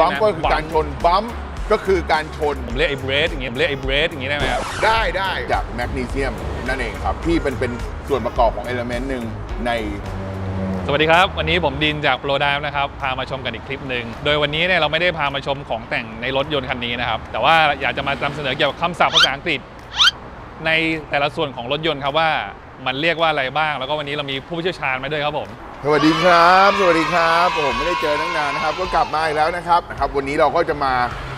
บัมเปอร์คือการชนบัมก็คือการชน ผมเรียกไอ้เบรดอย่างเงี้ยผมเรียกไอ้เบรดอย่างงี้ได้ไหมครับ ได้ได้จากแมกนีเซียมนั่นเองครับ ที่เป็นเป็นส่วนประกอบของเอลเมนต์หนึ่งใน สวัสดีครับ วันนี้ผมดินจากโปรด m นะครับ พามาชมกันอีกคลิปหนึ่ง โดยวันนี้เนี่ยเราไม่ได้พามาชมของแต่งในรถยนต์คันนี้นะครับ แต่ว่าอยากจะมานำเสนอเกี่ยวกับคำศัพท์ภาษาอังกฤษ ในแต่ละส่วนของรถยนต์ครับว่า มันเรียกว่าอะไรบ้าง แล้วก็วันนี้เรามีผู้เชี่ยวชาญมาด้วยครับผม สวัสดีครับ สวัสดีครับผมไม่ได้เจอตั้งนานนะครับ ก็กลับมาอีกแล้วนะครับนะครับ วันนี้เราก็จะมา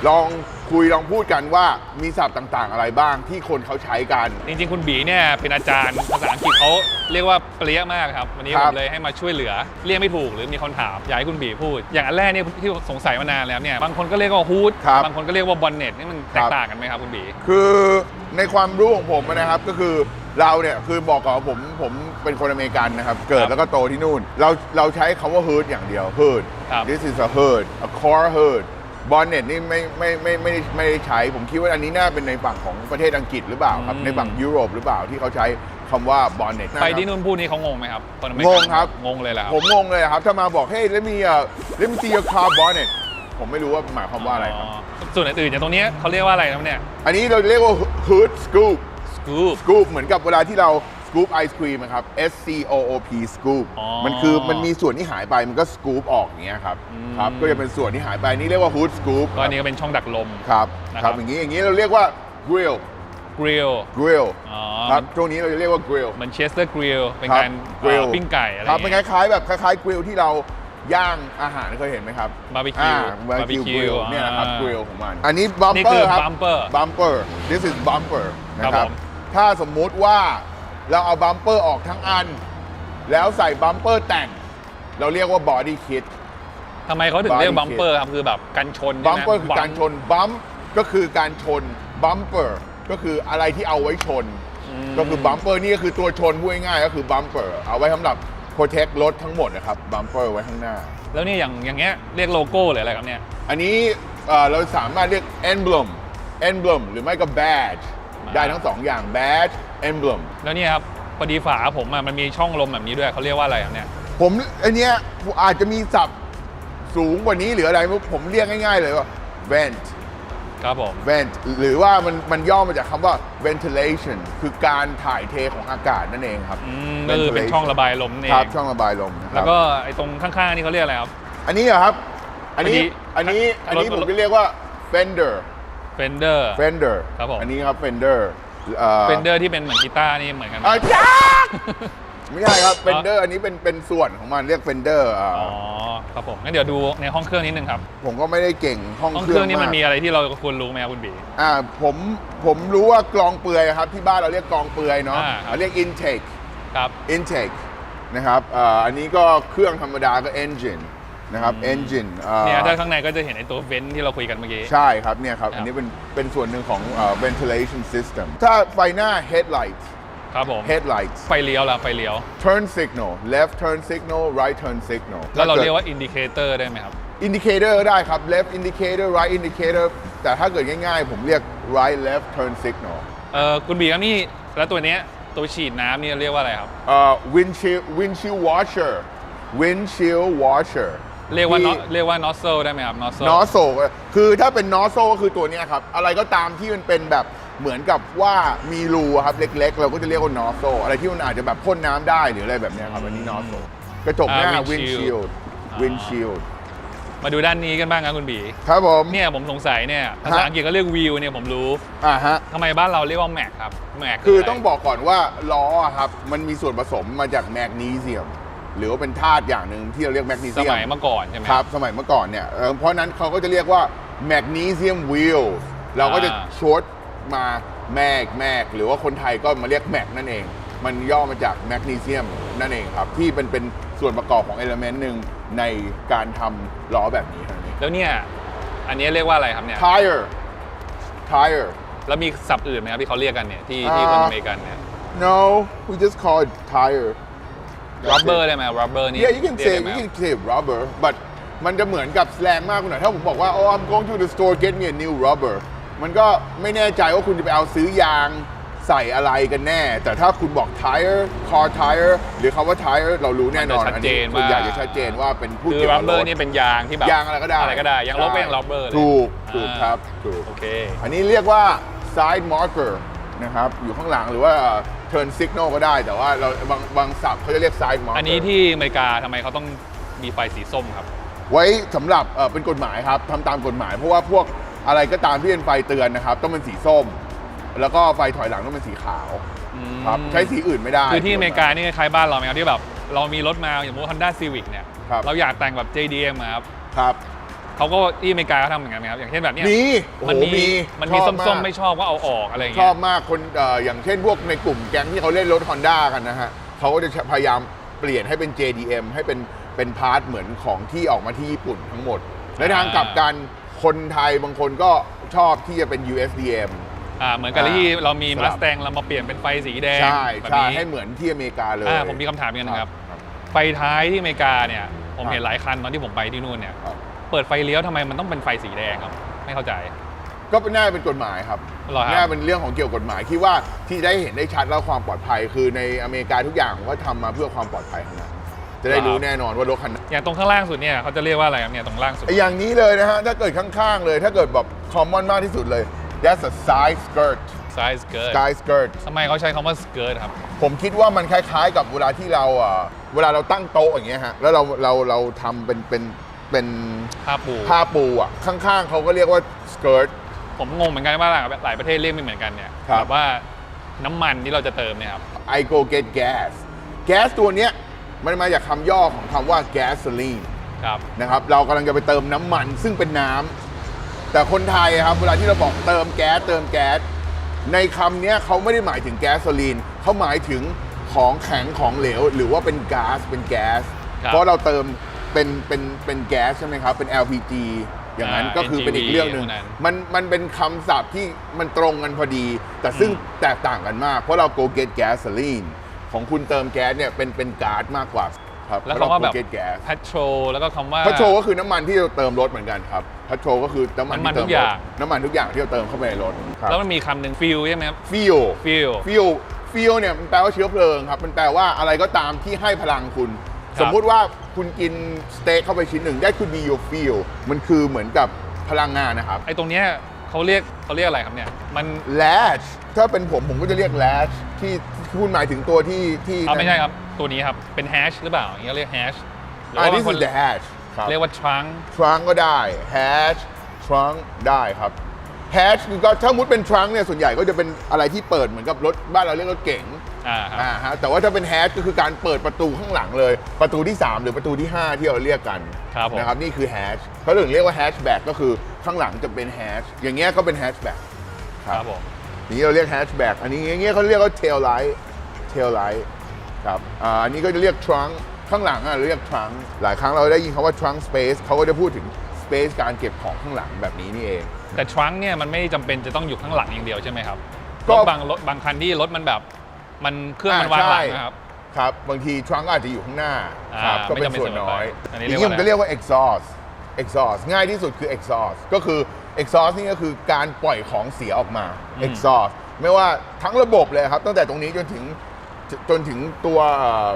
ลองคุยลองพูดกันว่ามีศัพท์ต่างๆ อะไรบ้างที่คนเขาใช้กัน จริงๆ คุณบีเนี่ยเป็นอาจารย์ภาษาอังกฤษเขาเรียกว่าเปรี้ยมากครับ วันนี้คผรับมเลยให้มาช่วยเหลือเรียกไม่ถูกหรือมีคนถามอยากให้คุณบีพูด อย่างอันแรกเนี่ยที่สงสัยมานานแล้วเนี่ยบางคนก็เรียกว่าฮูดครับบางคนก็เรียกว่าบอนเน็ตนี่มันแตกต่างกันไหมครับคุณบี คือในความรู้ของผมนะครับก็คือ เราเนี่ยคือบอกก่อนว่าผมผมเป็นคนอเมริกันนะครับ เกิดแล้วก็โตที่นู่น เราเราใช้คำว่า hood อย่างเดียว hood ครับ this is a hood a car hood bonnet นี่ไม่ไม่ไม่ไม่ได้ไม่ได้ใช้ ผมคิดว่าอันนี้น่าเป็นในฝั่งของประเทศอังกฤษหรือเปล่าครับในฝั่งยุโรปหรือเปล่าที่เขาใช้คำว่า bonnet ไปที่นู่นพูดนี้เขางงไหมครับนอเมงกังครับ งงเลยแหละครับ ผมงงเลยครับ ถ้ามาบอก hey let me uh, let me see your car bonnet ผมไม่รู้ว่าหมายความว่าอะไรครับ ส่วนอื่นๆอย่างตรงเนี้ยเขาเรียกว่าอะไรครับเนี่ย อันนี้เราเรียกว่า hood scoop สกู๊ปสกู๊ปเหมือนกับเวลาที่เราสกู๊ปไอศครีมนะครับ S C O O P สกู๊ปอ๋อมันคือมันมีส่วนที่หายไปมันก็สกู๊ปออกอย่างเงี้ยครับอืม ครับก็จะเป็นส่วนที่หายไปนี่เรียกว่าฮูดสกู๊ปก็อันนี้ก็เป็นช่องดักลม ครับนะครับครับอย่างนี้อย่างนี้เราเรียกว่า grill กริล grill อ๋อครับช่วงนี้เราจะเรียกว่า grill เหมือนเชสเตอร์กริลเป็นคการบ grill เอ่อปิ้งไก่อะไรครับเป็นเงี้ยคล้ายๆแบบคล้ายๆ grill ที่เราย่างอาหารเคยเห็นไหมครับ Barbecue บาร์บีคิว barbecue grill เนี่ยนะครับ อ่า grill ของมัน อันนี้ bumper นี่คือครับ bumper bumper this is bumper นะคครัรับบผม ถ้าสมมุติว่าเราเอา bumper ออกทั้งอัน แล้วใส่ bumper แต่ง เราเรียกว่า body kit ทำไมเขาถึงเรียก Body บัมเปอร์ครับคือแบบกันชนใช่ไหม bumper คือการชน bump ก็คือการชน bumper ก็คืออะไรที่เอาไว้ชน ม ก็คือ bumper นี่ก็คือตัวชนพูดง่ายๆก็คือ bumper เอาไว้สำหรับ protect รถทั้งหมดนะครับ bumper ไว้ข้างหน้า แล้วนี่อย่างอย่างเงี้ยเรียกโลโก้หรืออะไรครับเนี่ย อันนี้เอ่อเราสามารถเรียก emblem emblem หรือไม่ก็ badge อ่า ได้ทั้งสองอย่าง badge emblem แล้วเนี่ยครับพอดีฝาผมอะมันมีช่องลมแบบนี้ด้วยเขาเรียกว่าอะไรครับเนี่ย ผมอันเนี้ยอาจจะมีศัพท์สูงกว่านี้หรืออะไรไม่รู้ผมเรียกง่าย ๆ เลยว่า vent ครับผม vent หรือว่ามันมันย่อมาจากคำว่า ventilation คือการถ่ายเทของอากาศนั่นเองครับอืมก็คือเป็นช่องระบายลมนั่นเอครับงช่องระบายลมนะครับแล้วก็ไอ้ตรงข้างๆนี่เขาเรียกอะไรครับ อันนี้เหรอครับ อันนี้อัอันนนี้นี้อันนี้รถผมจะเรียกว่า fender Fender fender ครับผม อันนี้ครับ fender เอ่อ Fender ที่เป็นเหมือนกีตาร์นี่เหมือนกันไหมอะจ้าไม่ใช่ครับ fender อันนี้เป็นเป็นส่วนของมันเรียก fender อ่าอ๋อครับผมงั้นเดี๋ยวดูในห้องเครื่องนิดนึงครับ ผมก็ไม่ได้เก่งห้องห้องเคเครื่รื่อองงนี่มันากมีอะไรที่เราควรรู้ไหมครับคุณบี อ่าผมผมรู้ว่ากรองเปลือยครับที่บ้านเราเรียกกรองเปลือยเนาะอ่าครับ เราเรียก intake ครับ intake นะครับอ่าอันนี้ก็เครื่องธรรมดาก็ engine นะครับอืม engine อ่าเนี่ยถ้าข้างในก็จะเห็นไอ้ตัวเว้นที่เราคุยกันเมื่อกี้ ใช่ครับเนี่ยครับครับอันนี้เป็นเป็นส่วนหนึ่งของอ่า ventilation system ถ้าไฟหน้า headlight ครับผม headlight ไฟเลี้ยวล่ะไฟเลี้ยว turn signal left turn signal right turn signal แล้วเราถ้เรียกว่าอินดิเคเตอร์ได้ไหมครับ indicator ได้ครับ left indicator right indicator แต่ถ้าเกิดง่ายๆ ผมเรียก right left turn signal เออคุณบีครับนี่แล้วตัวเนี้ยตัวฉีดน้ำนี่เรียกว่าอะไรครับ เอ่อ windshield windshield washer windshield washer เรียกว่าที่น็อเรียกว่า nozzle ได้ไหมครับ nozzle นอโซคือถ้าเป็นนอโซก็คือตัวเนี้ยครับ อะไรก็ตามที่มันเป็นแบบเหมือนกับว่ามีรูอะครับเล็ก ๆ เราก็จะเรียกว่านอโซอะไรที่มันอาจจะแบบพ่นน้ำได้หรืออะไรแบบเนี้ยครับอันนี้นอโซกระจกหน้าอ่า windshield windshield อ่า windshield มาดูด้านนี้กันบ้างครับคุณบีครับผม เนี่ยผมสงสัยเนี่ยภาษาอังกฤษก็เรียกวิวเนี่ยผมรู้อ่าฮะ ทำไมบ้านเราเรียกว่าแม็กครับแม็กคือต้องบอกก่อนว่าล้ออะครับ มันมีส่วนผสมมาจากแมกนีเซียม หรือว่าเป็นธาตุอย่างหนึ่งที่เราเรียกแมกนีสเซียมมัยเมื่อก่อนใช่ไหมครับสมัยเมื่อก่อนเนี่ยเอ่อเพราะนั้นเขาก็จะเรียกว่าแมกนีเซียมวิลเราก็จะอ่าชดมาแมกแมกหรือว่าคนไทยก็มาเรียกแมกนั่นเอง มันย่อมาจากแมกนีเซียมนั่นเองครับ ที่เป็นเป็นส่วนประกอบของเอลเมนต์หนึ่งในการทำล้อแบบนี้เท่านั้นเองแล้วเนี่ยอันนี้เรียกว่าอะไรครับเนี่ย tire tire แล้วมีศัพท์อื่นไหมครับที่เขาเรียกกันเนี่ยที่ที่อ่าคนอเมริกันเนี่ย no we just call it tire That's rubber it. ได้ไหม rubber นี่ Yeah, you can เรียก say ได้ไหม you ครับ can say rubber, but มันจะเหมือนกับ slang มากกว่าหน่อยถ้าผมบอกว่า oh I'm going to the store get me a new rubber มันก็ไม่แน่ใจว่าคุณจะไปเอาซื้อยางใส่อะไรกันแน่ แต่ถ้าคุณบอก tire car tire หรือคำว่า tire เรารู้แน่นอนมันจะชัดเจนอัคุณว่าอยากจะชัดเจนว่าเป็นผู้คือ เกี่ยวรักับบเบรอร์ถนี่เป็นยางที่แบบยางอะไรก็ได้อะไรก็ได้ยางลบใช่เป็นรับเบอร์เลยถูกถูกอ่าครับถูก โอเค อันนี้เรียกว่า side marker นะครับ อยู่ข้างหลังหรือว่า turn signal ก็ได้ แต่ว่าเราบางบางศัพท์เขาจะเรียก side marker อันนี้ที่อเมริกาทำไมเขาต้องมีไฟสีส้มครับ ไว้สำหรับเอ่อเป็นกฎหมายครับทำตามกฎหมาย เพราะว่าพวกอะไรก็ตามที่เป็นไฟเตือนนะครับ ต้องเป็นสีส้ม แล้วก็ไฟถอยหลังต้องเป็นสีขาวอืมครับใช้สีอื่นไม่ได้ คือที่อเมริกานี่คล้ายๆบ้านเราไหมครับที่แบบ เรามีรถมาอย่างสมมติ Honda Civic เนี่ย ครับ เราอยากแต่งแบบ JDM อะครับ ครับ เขาก็ที่อเมริกาเขาทำเหมือนกันไหมครับอย่างเช่นแบบเนี้ยมีโอ้โหมันมีมีมันมีชอบส้มากๆไม่ชอบก็เอาออกอะไรอย่างชเงี้อยบมากคนเอ่ออย่างเช่นพวกในกลุ่มแก๊งที่เขาเล่นรถ Honda กันนะฮะเขาก็จะพยายามเปลี่ยนให้เป็น JDM ให้เป็นเป็นพาร์ทเหมือนของที่ออกมาที่ญี่ปุ่นทั้งหมด ในทางกลับกันคนไทยบางคนก็ชอบที่จะเป็น USDM อ่าเหมือนกับที่เรามีสลัมาบสแตงเรามาเปลี่ยนเป็นไฟสีแดงใช่แบบใช่นี้ให้เหมือนที่อเมริกาเลยอ่าผมมีคำถามอย่างนึงครับ ไฟท้ายที่อเมริกาเนี่ยผมครับเห็นหลายคันตอนที่ผมไปที่นู่นเนี่ยครับ เปิดไฟเลี้ยวทำไมมันต้องเป็นไฟสีแดงครับ ไม่เข้าใจ ก็เป็นน่าจะเป็นกฎหมายครับเหรอครับน่าเป็นเรื่องของเกี่ยวกับกฎหมายคิดว่าที่ได้เห็นได้ชัดแล้วความปลอดภัย คือในอเมริกาทุกอย่างก็ทำมาเพื่อความปลอดภัยทั้งนั้นจะได้รู้แน่นอนว่ารถคันนั้นอย่างตรงข้างล่างสุดเนี่ยเขาจะเรียกว่าอะไรครับเนี่ยตรงล่างสุดไอ้อย่างนี้เลยนะฮะถ้าเกิดข้างๆเลย ถ้าเกิดแบบคอมมอนมากที่สุดเลย that's a side skirt size skirt sky skirt ทำไมเขาใช้คำว่า skirt ครับ ผมคิดว่ามันคล้ายๆ กับเวลาที่เราอะเวลาเราตั้งโต๊ะอย่างเงี้ยฮะแล้วเราเราเราทำเป็นเป็น เป็นผ้าปูผ้าปูอะข้างๆเขาก็เรียกว่า skirt ผมงงเหมือนกันว่าหลายประเทศเรียกไม่เหมือนกันเนี่ยครับแบบว่าน้ำมันที่เราจะเติมเนี่ยครับ I go get gas แก๊สตัวเนี้ยมันมาจากคำย่อของคำว่า gasoline ครับนะครับเรากำลังจะไปเติมน้ำมันซึ่งเป็นน้ำแต่คนไทยอะครับเวลาที่เราบอกเติมแก๊สเติมแก๊สในคำเนี้ยเขาไม่ได้หมายถึงแก๊สโซลีนเขาหมายถึงของแข็งของเหลว หรือว่าเป็นก๊าซเป็นแก๊สครับเพราะเราเติม เป็นเป็นเป็นแก๊สใช่ไหมครับ เป็น LPG อย่างนั้นอ่าก็คือเป็นอีกเรื่องหนึ่ง NGV พวกนั้นมันมันเป็นคำศัพท์ที่มันตรงกันพอดี แต่ซึ่งอืม แตกต่างกันมาก เพราะเรา go get gasoline ของคุณเติมแก๊สเนี่ยเป็นเป็นก๊าซมากกว่าครับแล้วเพระคำว่าแบบ go get gas petrol แล้วก็คำว่า พัทโชก็คือน้ำมันที่เราเติมรถเหมือนกันครับพัทโชก็คือน้ำมันน้ำมันที่เติทุกอย่างรถน้ำมันทุกอย่างที่เราเติมเข้าไปในรถครับแล้วมันมีคำหนึ่ง fuel ใช่ไหมครับ ฟิว fuel ฟิวฟิวเนี่ยมันแปลว่าเชื้อเพลิงครับ มันแปลว่าอะไรก็ตามที่ให้พลังคุณ ครับสมมุติว่า คุณกินสเต็กเข้าไปชิ้นหนึ่งได้คุณมี your fuel มันคือเหมือนกับพลังงานนะครับไอ้ตรงเนี้ยเขาเรียกเขาเรียกอะไรครับเนี่ย มัน latch ถ้าเป็นผมผมก็จะเรียก latch ที่ที่คุณหมายถึงตัวที่ที่เอาไม่ใช่ครับ ตัวนี้ครับ เป็น hash หรือเปล่าอย่างเงี้ยเรียก hash หรืออันว่านี้บางคคืนอ the hash ครับเรียกว่า trunk trunk ก็ได้ hash trunk ได้ครับ hash คือก็ถ้ามุดเป็น trunk เนี่ยส่วนใหญ่ก็จะเป็นอะไรที่เปิดเหมือนกับรถบ้านเราเรียกรถเก๋งอ่าครับอ่าฮะแต่ว่าถ้าเป็น hash ก็คือการเปิดประตูข้างหลังเลย ประตูที่ 3 หรือประตูที่ 5 ที่เราเรียกกันครับผม นะครับนี่คือ hash เขาถึงเรียกว่า hatchback ก็คือข้างหลังจะเป็น hash อย่างเงี้ยก็เป็น hatchback ครับผม นี่เราเรียก hatchback อันนี้อย่างเงี้ยเขาเรียกว่า tail light tail light ครับอ่าอันนี้ก็จะเรียก trunk ข้างหลังอะเรียก trunk หลายครั้งเราได้ยินคำว่า trunk space เขาก็จะพูดถึง space การเก็บของข้างหลังแบบนี้นี่เอง แต่ trunk เนี่ยมันไม่จำเป็นจะต้องอยู่ข้างหลังอย่างเดียวใช่ไหมครับก็ รถบางรถบางคันที่รถมันแบบมันเครื่องมันวางหลังนะครับ ครับบางที trunk อาจจะอยู่ข้างหน้าอ่าครับก็เป็นไม่จำเป็นส่วนน้อยอันนี้อย่างเรียกว่านี้ผมจะเรียกว่า exhaust exhaust ง่ายที่สุดคือ exhaust ก็คือ exhaust นี่ก็คือการปล่อยของเสียออกมาอืม exhaust ไม่ว่าทั้งระบบเลยครับ ตั้งแต่ตรงนี้จนถึงจจนถึงตัวเอ่อ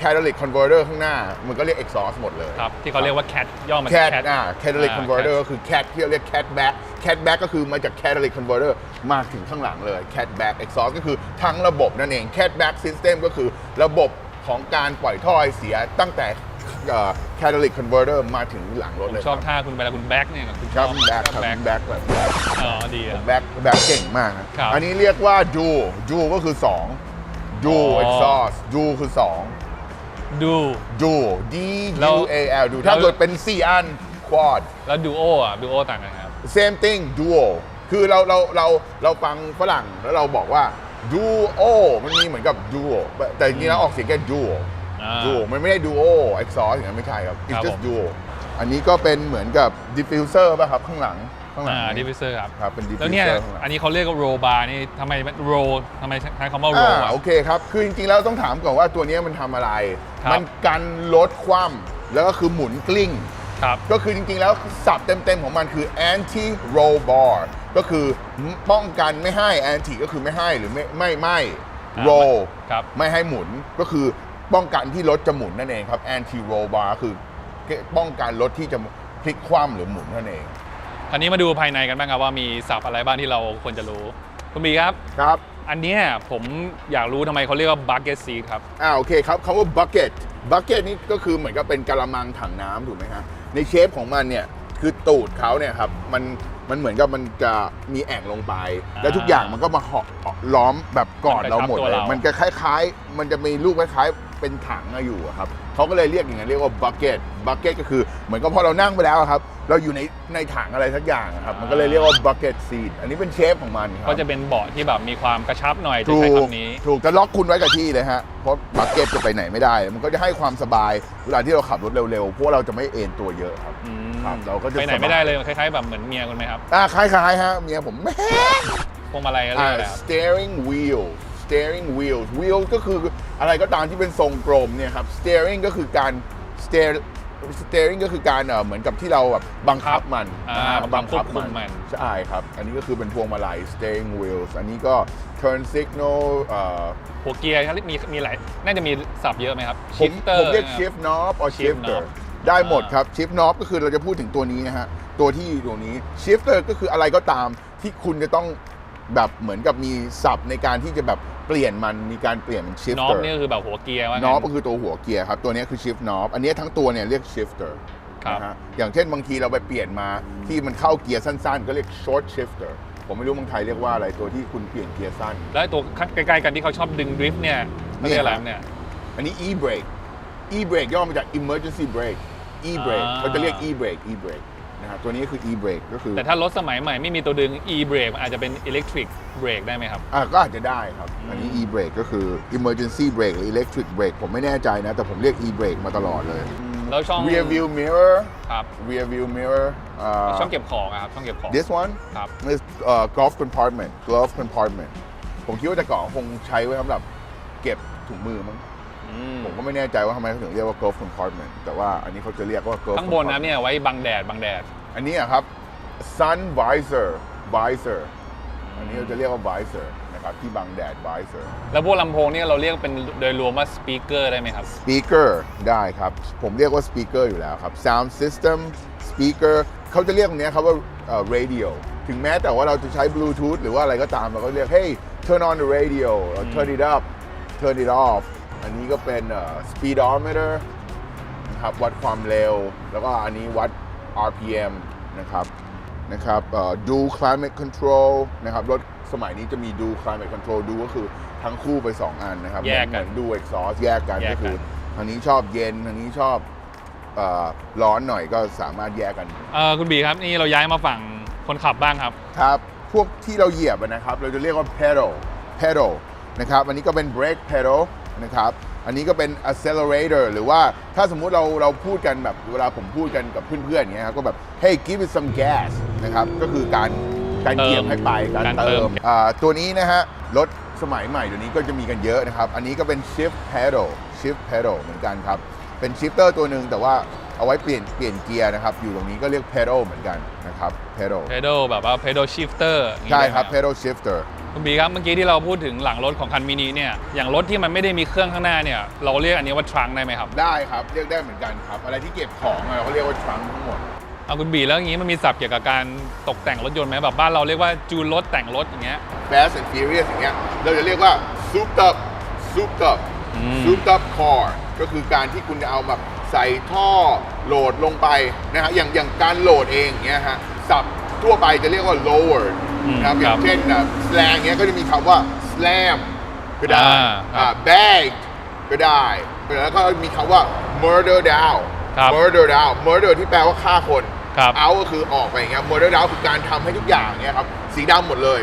catalytic converter ข้างหน้า มันก็เรียก exhaust หมดเลย ครับ ที่เขาเรียกว่า cat ย่อมาแคจากท cat อ่า catalytic อ่า converter cat ก็คือ cat ที่เราเรียก cat back cat back ก็คือมาจาก catalytic converter มาถึงข้างหลังเลย cat back exhaust ก็คือทั้งระบบนั่นเอง cat back system ก็คือระบบของการปล่อยท่อไอเสียตั้งแต่เอ่อ catalytic converter มาถึงหลังรถผมเลยชอบท่าคุณเวลาคุณแบ็กเนี่ยคุณคชรัอบบแบ็คครับแบ็กแบ็คแบบ อ๋อดีครับแบ็คแบ็คเก่งมากนะครับอันนี้เรียกว่า ดู ดูก็คือ 2 ดู อ๋อ exhaust ดูคือ 2 ดู ดู D แล้ว U A L ดูถ้าแล้วเกิดเป็น 4 อัน quad แล้วดูโออะดูโอต่างกันครับ same thing duo คือเราเราเราเราฟังฝรั่งแล้วเราบอกว่า duo มันมีเหมือนกับ duo แต่จริงๆแล้วออกเสียงแค่ duo อ่า duo มันไม่ได้ duo exhaust อย่างนั้นไม่ใช่ครับครั it's บ just ผม duo อันนี้ก็เป็นเหมือนกับ diffuser ป่ะครับข้างหลัง ข้างหลังอ่าดินี้ฟิเซอร์ครับครับเป็นแล้วเนี่ย diffuser ข้างหลัง อันนี้เขาเรียกว่าโรบาร์นี่ทำไมโรทำไมใช้คำว่าโรอ่าอะ โอเคครับ คือจริงๆแล้วต้องถามก่อนว่าตัวเนี้ยมันทำอะไร ครับ มันกันลดคว่ำแล้วก็คือหมุนกลิ้ง ครับ ก็คือจริงๆแล้วศัพท์เต็มๆของมันคือ anti roll bar ก็คือป้องกันไม่ให้ anti ก็คือไม่ให้หรือไม่ไม่ไม่ อ่า roll ครับ ไม่ให้หมุนก็คือป้องกันที่รถจะหมุนนั่นเองครับ anti roll bar คือป้องกันรถที่จะพลิกคว่ำหรือหมุนนั่นเอง คราวนี้มาดูภายในกันบ้างครับว่ามีศัพท์อะไรบ้างที่เราควรจะรู้ คุณบีครับ ครับ อันเนี้ยผมอยากรู้ทำไมเขาเรียกว่า bucket seat ครับ อ่าโอเคครับคำว่า bucket bucket นี่ก็คือเหมือนกับเป็นกระมังถังน้ำถูกไหมฮะ ในเชฟของมันเนี่ยคือตูดเขาเนี่ยครับมันมันเหมือนกับมันจะมีแอ่งลงไปอ่าแล้วทุกอย่างมันก็มาเหาะล้อมแบบกอดเราหมดมันกระชับตัวเลยเรามัมันจะคล้าย ๆ มันจะมีรูปคล้ายๆเป็นถังอะอยู่อะครับ เขาก็เลยเรียกอย่างนั้นเรียกว่า bucket bucket ก็คือเหมือนกับพอเรานั่งไปแล้วอะครับ เราอยู่ในในถังอะไรสักอย่างอะครับมันก็เลยเรียกว่า bucket seat อันนี้เป็นเชฟของมันครับ ก็จะเป็นเบาะที่แบบมีความกระชับหน่อยจะถูใช้กคำนี้ ถูกจะล็อกคุณไว้กับที่เลยฮะเพราะบักเก็ตจะไปไหนไม่ได้ มันก็จะให้ความสบายเวลาที่เราขับรถเร็วๆเพราะว่าเราจะไม่เอ็นตัวเยอะครับอืมครับเราก็จะไปไหนสบายไม่ได้เลยคล้ายๆแบบเหมือนเมียคุณไหมครับอ่าคล้ายๆฮะเมียผมแม่พวงมาลัยอะไรอ่าอะไรครับ steering wheel steering wheel wheel ก็คือ อะไรก็ตามที่เป็นทรงกลมเนี่ยครับ steering ก็คือการ steer steering ก็คือการเอ่อเหมือนกับที่เราแบบบังคับมันอ่าอ่าบังคับควบคุมมันใช่ครับ อันนี้ก็คือเป็นพวงมาลัย steering wheels อันนี้ก็ turn signal เอ่อหัวเกียร์มีมีหลายน่าจะมีศัพท์เยอะไหมครับผม shifter ผมเรียกนะครับ shift knob or shift shifter knob ได้หมดครับ shift knob ก็คือเราจะพูดถึงตัวนี้นะฮะ ตัวที่อยู่ตรงนี้ shifter ก็คืออะไรก็ตามที่คุณจะต้องแบบเหมือนกับมีศัพท์ในการที่จะแบบ เปลี่ยนมันมีการเปลี่ยนเป็นน็อ shifter บนี่ก็คือแบบหัวเกียร์ว่างั้ knob ก็คือตัวหัวเกียร์ครับ ตัวนี้คือ shift knob อันนี้ทั้งตัวเนี่ยเรียก shifter ครับนะฮะอย่างเช่นบางทีเราไปเปลี่ยนมาที่มันเข้าเกียร์สั้นๆ ก็เรียก short shifter ผมไม่รู้เมืองไทยเรียกว่าอะไรตัวที่คุณเปลี่ยนเกียร์สั้น แล้วตัวใกล้ๆกันที่เขาชอบดึงดริฟต์เนี่ยเขาเรียกอะไรครับเนี่ยอันนี้ e brake e brake ย่อมาจาก emergency brake e brake อ่าเขาจะเรียก e brake e brake นะครับตัวนี้คือ e brake ก็คือแต่ถ้ารถสมัยใหม่ไม่มีตัวดึง e brake มันอาจจะเป็น electric brake ได้ไหมครับ อ่าก็อาจจะได้ครับ อันนี้ e brake ก็คือ emergency brake หรือ electric brake ผมไม่แน่ใจนะ แต่ผมเรียก e brake มาตลอดเลย แล้วช่อง rear view mirror ครับ rear view mirror อ่า ช่องเก็บของอะครับช่องเก็บของ this one ครับ is uh, glove compartment glove compartment ผมคิดว่าแต่ก่อนคงใช้ไว้สำหรับเก็บถุงมือมั้งอืม ผมก็ไม่แน่ใจว่าทำไมเขาถึงเรียกว่า glove compartment แต่ว่าอันนี้เขาจะเรียกว่า glove ข้างบนนะ compartment เนี่ยไว้บังแดดบังแดด อันนี้อะครับ sun visor visor อันนี้เราจะเรียกว่า visor นะครับที่บังแดด visor แล้วพวกลำโพงเนี่ยเราเรียกเป็นโดยรวมว่า speaker ได้ไหมครับ speaker ได้ครับ ผมเรียกว่า speaker อยู่แล้วครับ sound system speaker เขาจะเรียกตรงเนี้ยครับว่าเอ่อ radio ถึงแม้แต่ว่าเราจะใช้ bluetooth หรือว่าอะไรก็ตามเราก็เรียก hey turn on the radio or turn it up turn it off อันนี้ก็เป็นเอ่อ speedometer นะครับวัดความเร็ว แล้วก็อันนี้วัด RPM นะครับนะครับเอ่อ do climate control นะครับรถสมัยนี้จะมี do climate control ดูก็คือทั้งคู่ไป 2 อันนะครับแยกกันเหมือดู exhaust แยกกันแยกกันก็คือทางนี้ชอบเย็นทางนี้ชอบเอ่อร้อนหน่อยก็สามารถแยกกันเออคุณบีครับ นี่เราย้ายมาฝั่งคนขับบ้างครับ ครับ พวกที่เราเหยียบอะนะครับ เราจะเรียกว่า pedal pedal นะครับ อันนี้ก็เป็น brake pedal นะครับ อันนี้ก็เป็น accelerator หรือว่าถ้าสมมุติเราเราพูดกันแบบเวลาผมพูดกันกับเพื่อนๆอย่างเงี้ยครับก็แบบ hey give it some gas นะครับก็คือการการเหยียบให้ไปการการเติเติมมอ่าตัวนี้นะฮะรถสมัยใหม่เดี๋ยวนี้ก็จะมีกันเยอะนะครับ อันนี้ก็เป็น shift pedal shift pedal เหมือนกันครับ เป็น shifter ตัวหนึ่งแต่ว่าเอาไว้เปลี่ยนเปลี่ยนเกียร์นะครับ อยู่ตรงนี้ก็เรียก pedal เหมือนกันนะครับ pedal pedal แบบว่า pedal shifter อย่างนี้ใช่ครับได้ไหม pedal shifter คุณบีครับเมื่อกี้ที่เราพูดถึงหลังรถของคันมินิเนี่ยอย่างรถที่มันไม่ได้มีเครื่องข้างหน้าเนี่ยเราเรียกอันนี้ว่าทรังได้ไหมครับได้ครับเรียกได้เหมือนกันครับ อะไรที่เก็บของอะเราก็เรียกว่า trunk ทั้งหมดเอาคุณบีแล้วอย่างนี้มันมีศัพท์เกี่ยวกับการตกแต่งรถยนต์ไหมแบบบ้านเราเรียกว่าจูนรถแต่งรถอย่างเงี้ย Fast and Furious อย่างเงี้ยเราจะเรียกว่า souped up souped up อืม souped up car ก็คือการที่คุณจะเอาแบบใส่ท่อโหลดลงไปนะฮะอย่างอย่างการโหลดเองอย่างเงี้ยฮะศัพท์ทั่วไปจะเรียกว่า lower อืม นะครับอครัย่าบงเช่นแบบ slang เงี้ยก็จะมีคำว่า slam ก็ได้อ่าครับอ่า bag ก็ได้แล้วก็มีคำว่า murder down ครับ murder down murder ที่แปลว่าฆ่าคน ครับ เอาก็คือออกไปอย่างเงี้ย murder down คือการทำให้ทุกอย่างเงี้ยครับสีดำหมดเลย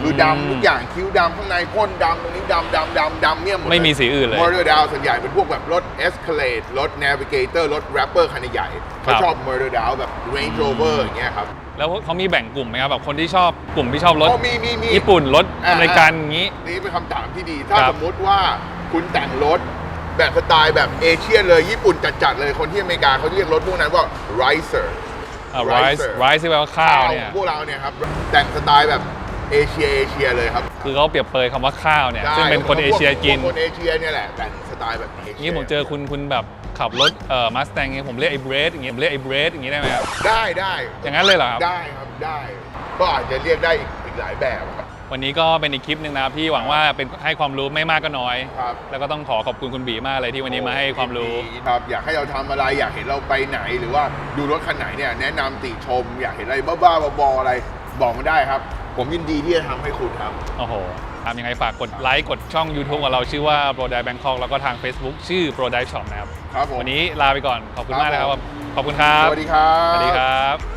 คืออืมดำทุกอย่างคิ้วดำข้างในพ่นดำตรงนี้ดำดำดำดำเนี่ยหมดเลยไม่มีสีอื่นเลย murder down ส่วนใหญ่เป็นพวกแบบรถ Escalade รถ Navigator รถ Rapper คันใหญ่ๆเขาครับชอบ murder down แบบ Range Rover อย่างเงี้ยครับ แล้วเขามีแบ่งกลุ่มไหมครับแบบคนที่ชอบกลุ่มที่ชอบรถอ๋อมีมีมีญี่ปุ่นรถอ่าอเมริกันอย่างนี้ นี่เป็นคำถามที่ดี ถ้าครับสมมุติว่าคุณแต่งรถแบบสไตล์แบบเอเชียเลยญี่ปุ่นจัดๆเลยคนที่อเมริกาเขาเรียกรถพวกนั้นว่า ricer ไรซ์ไรซ์ที่แปลว่าข้าวเนี่ยพวกเราเนี่ยครับแต่งสไตล์แบบเอเชียเอเชียเลยครับคือเขาเปรียบเปรยคำว่าข้าวเนี่ยใช่ซึ่งเป็นคนเอเชียกิน พวคนเอเชียเนี่ยแหละแต่งสไตล์แบบเอเชีย นี่ผมเจอคุณคุณแบบ ขับรถเอ่อมาสแตงเงี้ยผมเรียกไอ้เบรดอย่างเงี้ยผมเรียกไอ้เบรดอย่างงี้ได้ไหมครับได้ได้อย่างนั้นเลยเหรอครับ ได้ครับได้ ก็อาจจะเรียกได้อีกอีกหลายแบบครับวันนี้ก็เป็นอีกคลิปหนึ่งนะครับที่หวังว่าเป็นให้ความรู้ไม่มากก็น้อย ครับแล้วก็ต้องขอขอบคุณคุณบีมากเลยที่วันนี้มาให้ความรู้ดีครับ อยากให้เราทำอะไรอยากเห็นเราไปไหนหรือว่าดูรถคันไหนเนี่ยแนะนำติชม อยากเห็นอะไรบ้าๆบอๆอะไร บอกมาได้ครับ ผมยินดีที่จะทำให้คุณครับ โอ้โห ทำยังไงฝากกดไลค์กดช่อง YouTube ของเราชื่อว่า Pro Dive Bangkok แล้วก็ทาง Facebook ชื่อ Pro Dive Shop นะครับ ครับผม วันนี้ลาไปก่อนขอบคุณมากนะครับครับผมขอบคุณครับ สวัสดีครับ สวัสดีครับ